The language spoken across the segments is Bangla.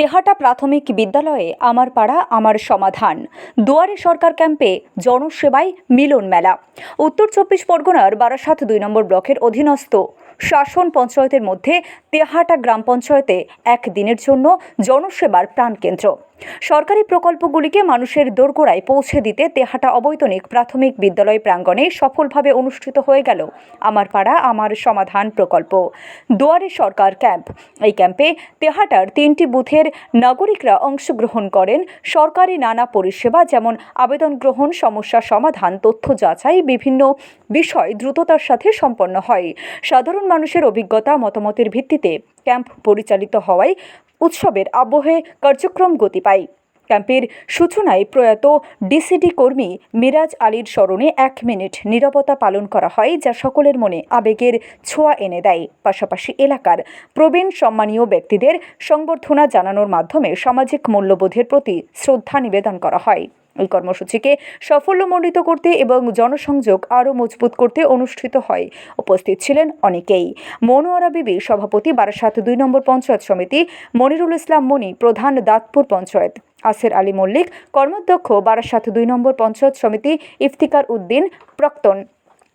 তেহাটা প্রাথমিক বিদ্যালয়ে আমার পাড়া আমার সমাধান। দুয়ারে সরকার ক্যাম্পে জনসেবায় মিলন মেলা। উত্তর চব্বিশ পরগনার বারাসাত দুই নম্বর ব্লকের অধীনস্থ শাসন পঞ্চায়েতের মধ্যে তেহাটা গ্রাম পঞ্চায়েতে একদিনের জন্য জনসেবার প্রাণকেন্দ্র। সরকারি প্রকল্পগুলিকে মানুষের দোরগোড়ায় পৌঁছে দিতে তেহাটা অবৈতনিক প্রাথমিক বিদ্যালয় প্রাঙ্গণে সফলভাবে অনুষ্ঠিত হয়ে গেল আমার পাড়া আমার সমাধান প্রকল্প। দুয়ারে সরকার ক্যাম্প। এই ক্যাম্পে তেহাটার তিনটি বুথের নাগরিকরা অংশগ্রহণ করেন। সরকারি নানা পরিষেবা যেমন আবেদন গ্রহণ, সমস্যা সমাধান, তথ্য যাচাই, বিভিন্ন বিষয় দ্রুততার সাথে সম্পন্ন হয়। সাধারণ মানুষের অভিজ্ঞতা, মতামতের ভিত্তিতে ক্যাম্প পরিচালিত হওয়ায় উৎসবের আবহে কার্যক্রম গতি পায়। ক্যাম্পের সূচনায় প্রয়াত ডিসিডি কর্মী মিরাজ আলীর স্মরণে এক মিনিট নিরাপত্তা পালন করা হয়, যা সকলের মনে আবেগের ছোঁয়া এনে দেয়। পাশাপাশি এলাকার প্রবীণ সম্মানীয় ব্যক্তিদের সংবর্ধনা জানানোর মাধ্যমে সামাজিক মূল্যবোধের প্রতি শ্রদ্ধা নিবেদন করা হয়। এই কর্মসূচিকে সাফল্যমণ্ডিত করতে এবং জনসংযোগ আরও মজবুত করতে অনুষ্ঠিত হয়। উপস্থিত ছিলেন অনেকেই। মনোয়ারা বিবি, সভাপতি, বারাসাত দুই নম্বর পঞ্চায়েত সমিতি, মনিরুল ইসলাম মনি, প্রধান দাঁতপুর পঞ্চায়েত। আসের আলী মল্লিক, কর্মাধ্যক্ষ, বারাসাত দুই নম্বর পঞ্চায়েত সমিতি, ইফতিকার উদ্দিন প্রাক্তন।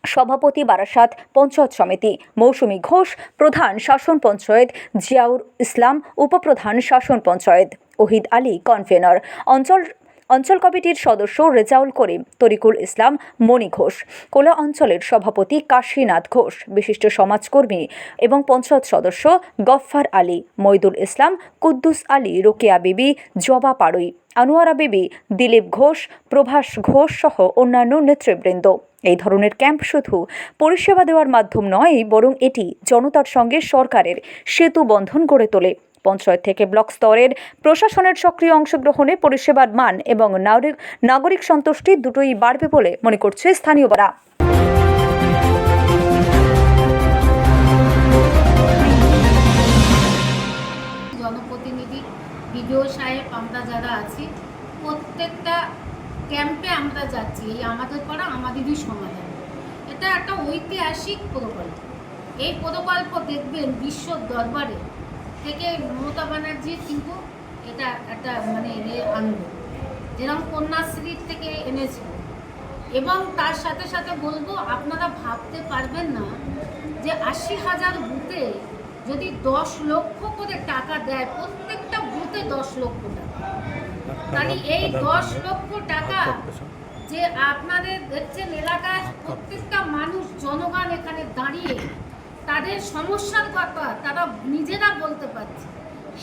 সভাপতি, বারাসাত পঞ্চায়েত সমিতি, মৌসুমী ঘোষ, প্রধান শাসন পঞ্চায়েত, জিয়াউর ইসলাম, উপপ্রধান শাসন পঞ্চায়েত। ওহিদ আলী, কনভেনর। অঞ্চল অঞ্চল কমিটির সদস্য রেজাউল করিম, তরিকুল ইসলাম, মণি ঘোষ, কোলা অঞ্চলের সভাপতি কাশীনাথ ঘোষ, বিশিষ্ট সমাজকর্মী এবং পঞ্চায়েত সদস্য গফফার আলী, মইদুল ইসলাম, কুদ্দুস আলী, রোকেয়া বিবি, জবা পাড়ুই, আনোয়ারা বিবি, দিলীপ ঘোষ, প্রভাস ঘোষ সহ অন্যান্য নেতৃবৃন্দ। এই ধরনের ক্যাম্প শুধু পরিষেবা দেওয়ার মাধ্যম নয় বরং এটি জনতার সঙ্গে সরকারের সেতু বন্ধন গড়ে তোলে। পঞ্চায়েত থেকে ব্লক স্তরের প্রশাসনের সক্রিয় অংশগ্রহণে পরিষেবার মান এবং নাগরিক সন্তুষ্টি দুটোই বাড়বে বলে মনে করছে স্থানীয়রা। বিডিও সাহেব প্রত্যেকটা ক্যাম্পে আমরা যাচ্ছি। এই আমাদের পাড়া আমাদেরই সমাধান। এটা একটা ঐতিহাসিক প্রকল্প। এই প্রকল্প দেখবেন বিশ্ব দরবারে থেকে মমতা ব্যানার্জির কিন্তু এটা একটা মানে এ আনবে যেরকম কন্যাশ্রীর থেকে এনেছিল। এবং তার সাথে সাথে বলব, আপনারা ভাবতে পারবেন না যে আশি হাজার বুথে যদি দশ লক্ষ করে টাকা দেয়, প্রত্যেকটা বুথে দশ লক্ষ টাকা। তাহলে এই দশ লক্ষ টাকা যে আপনাদের দেখছেন এলাকায় প্রত্যেকটা মানুষ, জনগণ এখানে দাঁড়িয়ে তাদের সমস্যার কথা তারা নিজেরা বলতে পারছে।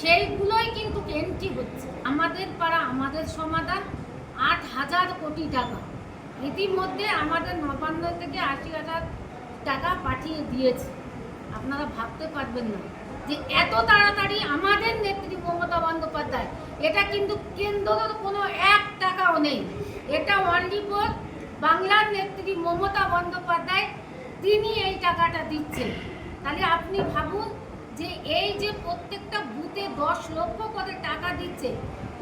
সেইগুলোই কিন্তু এন্ট্রি হচ্ছে। আমাদের পাড়া, আমাদের সমাধান আট হাজার কোটি টাকা। ইতিমধ্যে আমাদের নবান্ন থেকে আশি হাজার টাকা পাঠিয়ে দিয়েছে। আপনারা ভাবতে পারবেন না যে এত তাড়াতাড়ি আমাদের নেত্রী মমতা বন্দ্যোপাধ্যায়, এটা কিন্তু কেন্দ্রের কোনো এক টাকাও নেই। এটা অনলি ফর বাংলার নেত্রী মমতা বন্দ্যোপাধ্যায় তিনি এই টাকাটা দিচ্ছেন। তাহলে আপনি ভাবুন যে এই যে প্রত্যেকটা বুথে দশ লক্ষ করে টাকা দিচ্ছে,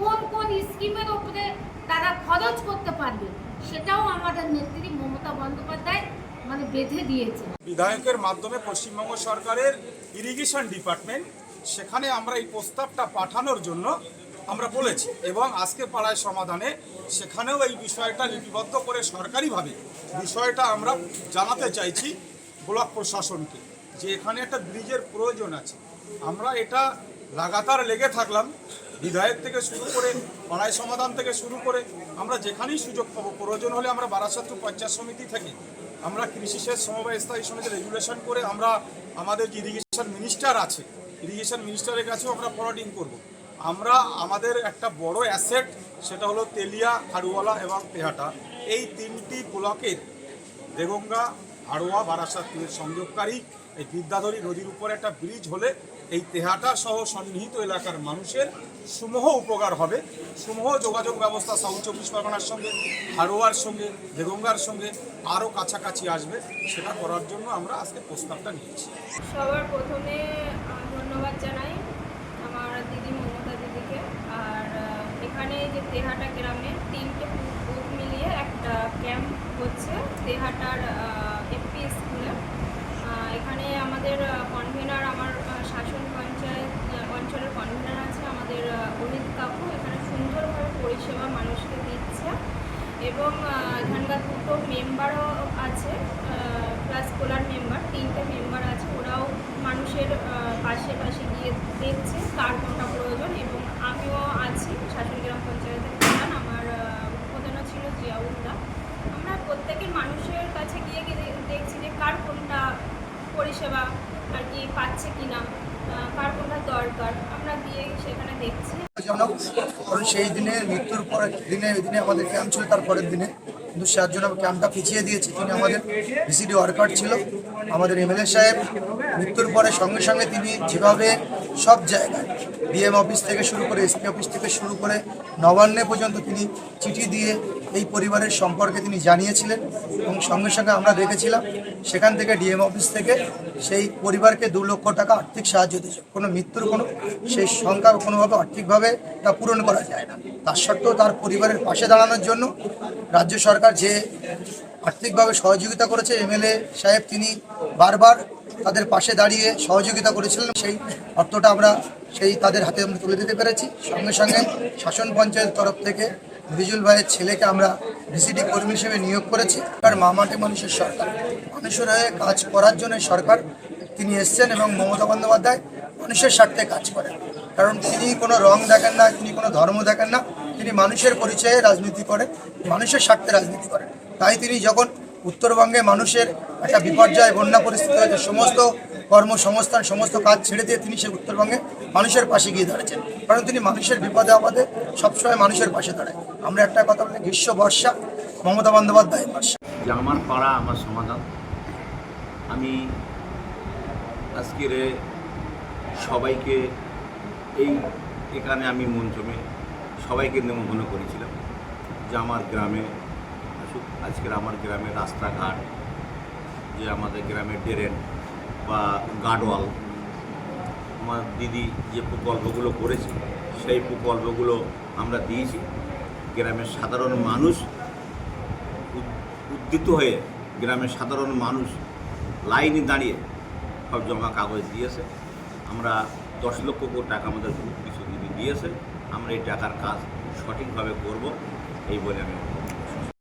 কোন কোন স্কিমের ওপরে তারা খরচ করতে পারবে, সেটাও আমাদের নেত্রী মমতা বন্দ্যোপাধ্যায় মানে বেঁধে দিয়েছে। বিধায়কের মাধ্যমে পশ্চিমবঙ্গ সরকারের ইরিগেশন ডিপার্টমেন্ট, সেখানে আমরা এই প্রস্তাবটা পাঠানোর জন্য আমরা বলেছি এবং আজকে পাড়ায় সমাধানে সেখানেও এই বিষয়টা লিপিবদ্ধ করে সরকারিভাবে বিষয়টা আমরা জানাতে চাইছি ব্লক প্রশাসনকে যে এখানে একটা ব্রিজের প্রয়োজন আছে। আমরা এটা লাগাতার লেগে থাকলাম, বিধায়ক থেকে শুরু করে পাড়ায় সমাধান থেকে শুরু করে আমরা যেখানেই সুযোগ পাবো, প্রয়োজন হলে আমরা বারাসাতু পঞ্চায়েত সমিতি থেকে আমরা কৃষি সেচ সমবায় স্থায়ী সমিতি রেগুলেশন করে আমরা আমাদের যে ইরিগেশন মিনিস্টার আছে, ইরিগেশন মিনিস্টারের কাছেও আমরা ফরওয়ার্ডিং করব। আমরা আমাদের একটা বড় অ্যাসেট সেটা হলো তেলিয়া হাড়ুয়ালা এবং তেহাটা। এই তিনটি ব্লকের দেগঙ্গা, হাড়োয়া বারাসাতের সংযোগকারী, এই বিদ্যাধরী নদীর উপরে একটা ব্রিজ হলে এই তেহাটা সহ সন্নিহিত এলাকার মানুষের সমূহ উপকার হবে। সমূহ যোগাযোগ ব্যবস্থা সাউথ চব্বিশ পরগনার সঙ্গে, হাড়োয়ার সঙ্গে, দেগঙ্গার সঙ্গে আরও কাছাকাছি আসবে। সেটা করার জন্য আমরা আজকে প্রস্তাবটা নিয়েছি সবার প্রথমে ধন্যবাদ জানাই। তেহাটা গ্রামে তিনটে বুথ মিলিয়ে একটা ক্যাম্প হচ্ছে তেহাটার এফপি স্কুলে। এখানে আমাদের কনভেনার আমার শাসন পঞ্চায়েত অঞ্চলের কনভেনার আছে আমাদের অনিত কাকু। এখানে সুন্দরভাবে পরিষেবা মানুষকে দিচ্ছে। এবং এখানকার দুটো মেম্বারও আছে প্লাস কোলার মেম্বার তিনটে মেম্বার আছে। ওরাও মানুষের পাশে পাশে গিয়ে দেখছে কার কোনটা প্রয়োজন। এবং আমিও আছি শাসন গ্রাম পঞ্চায়েতের প্রধান আমার আহ, প্রধানও ছিল জিয়াউল্লাহ আমরা প্রত্যেকের মানুষের কাছে গিয়ে গিয়ে দেখছি যে কার কোনটা পরিষেবা আর কি পাচ্ছে কিনা কার কোনটা দরকার, আমরা গিয়ে সেখানে দেখছি। কারণ সেই দিনে, মৃত্যুর পরের দিনে ওই দিনে আমাদের ক্যাম্প ছিল, তার পরের দিনে। কিন্তু জন্য ক্যাম্পটা পিছিয়ে দিয়েছে। তিনি আমাদের ভিসিডি ওয়ার্কার ছিল, আমাদের এমএলএ সাহেব। মৃত্যুর পরে সঙ্গে সঙ্গে তিনি যেভাবে সব জায়গায় ডিএম অফিস থেকে শুরু করে এসপি অফিস থেকে শুরু করে নবান্নে পর্যন্ত তিনি চিঠি দিয়ে এই পরিবারের সম্পর্কে তিনি জানিয়েছিলেন এবং সঙ্গে সঙ্গে আমরা দেখেছিলাম সেখান থেকে ডিএম অফিস থেকে সেই পরিবারকে দু লক্ষ টাকা আর্থিক সাহায্য দিয়েছে। কোনো মৃত্যুর কোনো সেই সংখ্যা কোনোভাবে আর্থিকভাবে তা পূরণ করা যায় না। তার সত্ত্বেও তার পরিবারের পাশে দাঁড়ানোর জন্য রাজ্য সরকার যে আর্থিকভাবে সহযোগিতা করেছে এমএলএ সাহেব তিনি বারবার তাদের পাশে দাঁড়িয়ে সহযোগিতা করেছিলেন। সেই অর্থটা আমরা সেই তাদের হাতে আমরা তুলে দিতে পেরেছি। সঙ্গে সঙ্গে শাসন পঞ্চায়েত তরফ থেকে বিজুল ভাইয়ের ছেলেকে আমরা ভিসিডি কর্মী হিসেবে নিয়োগ করেছি। আর মামাটি মানুষের সরকার। মানুষের হয়ে কাজ করার জন্য সরকার তিনি এসছেন এবং মমতা বন্দ্যোপাধ্যায় মানুষের স্বার্থে কাজ করেন। কারণ তিনি কোনো রং দেখেন না, তিনি কোনো ধর্ম দেখেন না, তিনি মানুষের পরিচয়ে রাজনীতি করেন, মানুষের স্বার্থে রাজনীতি করেন। তাই তিনি যখন উত্তরবঙ্গে মানুষের একটা বিপর্যয়, বন্যা পরিস্থিতি হয়েছে, সমস্ত কর্মসংস্থান, সমস্ত কাজ ছেড়ে দিয়ে তিনি সে উত্তরবঙ্গে মানুষের পাশে গিয়ে দাঁড়িয়েছেন কারণ তিনি মানুষের বিপদে আপদে সবসময় মানুষের পাশে দাঁড়ায়। আমরা একটা কথা বলি, গ্রীষ্ম, বর্ষা, মমতা বন্দ্যোপাধ্যায় বর্ষা। আমার পাড়া, আমার সমাধান আমি আজকের সবাইকে এই, এখানে আমি মঞ্চমে সবাইকে নেমন্তন্ন করেছিলাম যে আমার গ্রামে আসুক। আজকের আমার গ্রামের রাস্তাঘাট, যে আমাদের গ্রামের ড্রেন বা গার্ডওয়াল আমার দিদি যে প্রকল্পগুলো করেছে, সেই প্রকল্পগুলো আমরা দিয়েছি। গ্রামের সাধারণ মানুষ উদ- উদ্যত হয়ে গ্রামের সাধারণ মানুষ লাইনে দাঁড়িয়ে সব জমা কাগজ দিয়েছে। আমরা দশ লক্ষ কোটি টাকা আমাদের কিছু দিদি দিয়েছে। আমরা এই টাকার কাজ সঠিকভাবে করব, এই বলে আমি